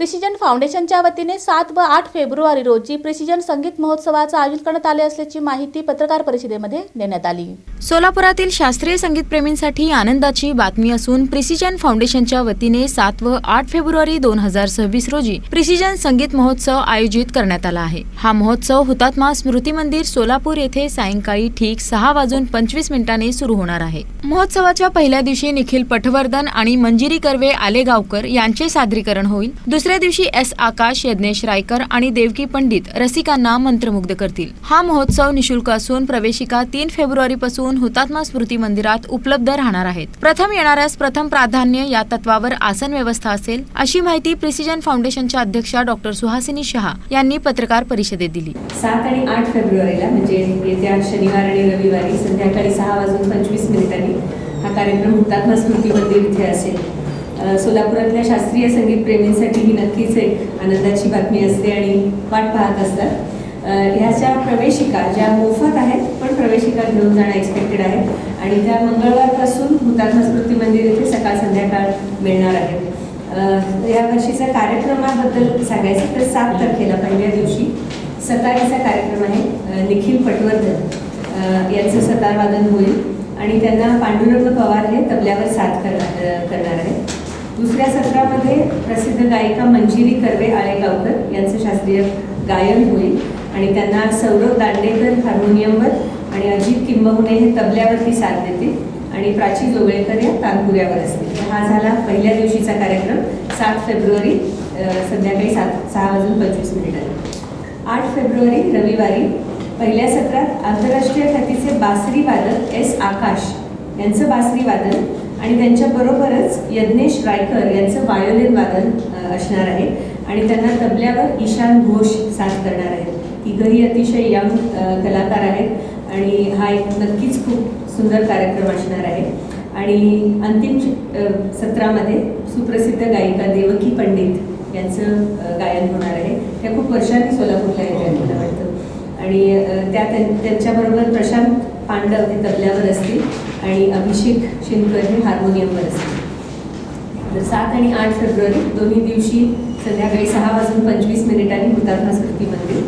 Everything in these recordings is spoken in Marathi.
प्रिसिजन फाउंडेशनच्या वतीने सात व आठ फेब्रुवारी रोजी प्रिसिजन संगीत महोत्सवाचं आयोजन करण्यात आले असल्याची माहिती पत्रकार परिषदेमध्ये देण्यात आली. सोलापुरातील शास्त्रीय संगीतप्रेमींसाठी आनंदाची बातमी असून प्रिसिजन फाउंडेशनच्या वतीने सात व आठ फेब्रुवारी दोन हजार सव्वीस रोजी प्रिसिजन संगीत महोत्सव आयोजित करण्यात आला आहे. हा महोत्सव हुतात्मा स्मृती मंदिर सोलापूर येथे सायंकाळी ठीक सहा वाजून पंचवीस मिनिटांनी सुरू होणार आहे. महोत्सवाच्या पहिल्या दिवशी निखिल पटवर्धन आणि मंजिरी कर्वे आलेगावकर यांचे सादरीकरण होईल. दुसऱ्या दिवशी एस आकाश यज्ञेश रायकर आणि देवकी पंडित रसिकांना मंत्रमुग्ध करतील. हा महोत्सव निशुल्क असून प्रवेशिका तीन फेब्रुवारी पासून हुतात्मा स्मृती मंदिरात उपलब्ध राहणार आहेत. प्रथम येणाऱ्यास प्रथम प्राधान्य या तत्वावर आसन व्यवस्था असेल अशी माहिती प्रिसिजन फाउंडेशनच्या अध्यक्षा डॉक्टर सुहासिनी शहा यांनी पत्रकार परिषदेत दिली. सात आणि आठ फेब्रुवारीला म्हणजे येत्या शनिवार आणि रविवारी संध्याकाळी सहा वाजून पंचवीस मिनिटांनी हा कार्यक्रम हुतात्मा स्मृती मंदिर इथे असेल. सोलापुरातल्या शास्त्रीय संगीत प्रेमींसाठी ही नक्कीच एक आनंदाची बातमी असते आणि वाट पाहत असतात. ह्याच्या प्रवेशिका ज्या मोफत आहेत पण प्रवेशिका घेऊन जाणं एक्सपेक्टेड आहे. आणि त्या मंगळवारपासून हुतात्मा स्मृती मंदिर इथे सकाळ संध्याकाळ मिळणार आहे. या वर्षीच्या कार्यक्रमाबद्दल सांगायचं तर सात तारखेला पहिल्या दिवशी सतारीचा कार्यक्रम आहे निखिल पटवर्धन. यांचं सतारवादन होईल आणि त्यांना पांडुरंग पवार हे तबल्यावर साथ कर करणार आहेत. दुसऱ्या सत्रामध्ये प्रसिद्ध गायिका मंजिरी कर्वे आळेगावकर यांचं शास्त्रीय गायन होईल. आणि त्यांना सौरभ दांडेकर हार्मोनियमवर आणि अजित किंबहुने हे तबल्यावरती साथ देते आणि प्राची जोगळेकर या तानपुऱ्यावर असते हा झाला पहिल्या दिवशीचा कार्यक्रम सात फेब्रुवारी संध्याकाळी सात सहा वाजून पंचवीस मिनिटांनी आठ फेब्रुवारी रविवारी पहिल्या सत्रात आंतरराष्ट्रीय ख्यातीचे बासरी वादक एस आकाश यांचं बासरी वादन आणि त्यांच्याबरोबरच यज्ञेश रायकर यांचं वायोलिन वादन असणार आहे. आणि त्यांना तबल्यावर ईशान घोष साथ करणार आहेत. तिघही अतिशय यंग कलाकार आहेत आणि हा एक नक्कीच खूप सुंदर कार्यक्रम असणार आहे. आणि अंतिम सत्रामध्ये सुप्रसिद्ध गायिका देवकी पंडित यांचं गायन होणार आहे. त्या खूप वर्षांनी सोलापूरला येतात मला वाटतं. आणि त्या त्यां- त्यांच्याबरोबर प्रशांत पांडव हे तबल्यावर असतील आणि अभिषेक शिंदकर हे हार्मोनियमवर असतील. तर सात आणि आठ फेब्रुवारी दोन्ही दिवशी संध्याकाळी सहा वाजून पंचवीस मिनिटांनी हुतात्मा स्मृती मंदिर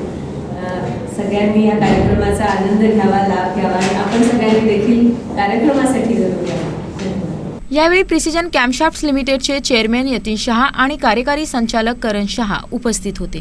सगळ्यांनी या कार्यक्रमाचा आनंद घ्यावा लाभ घ्यावा आणि आपण सगळ्यांनी देखील कार्यक्रमासाठी जरूर यावं. यावेळी प्रिसिजन कॅम्पशॉप्स लिमिटेडचे चेअरमॅन यतीन शहा आणि कार्यकारी संचालक करण शहा उपस्थित होते.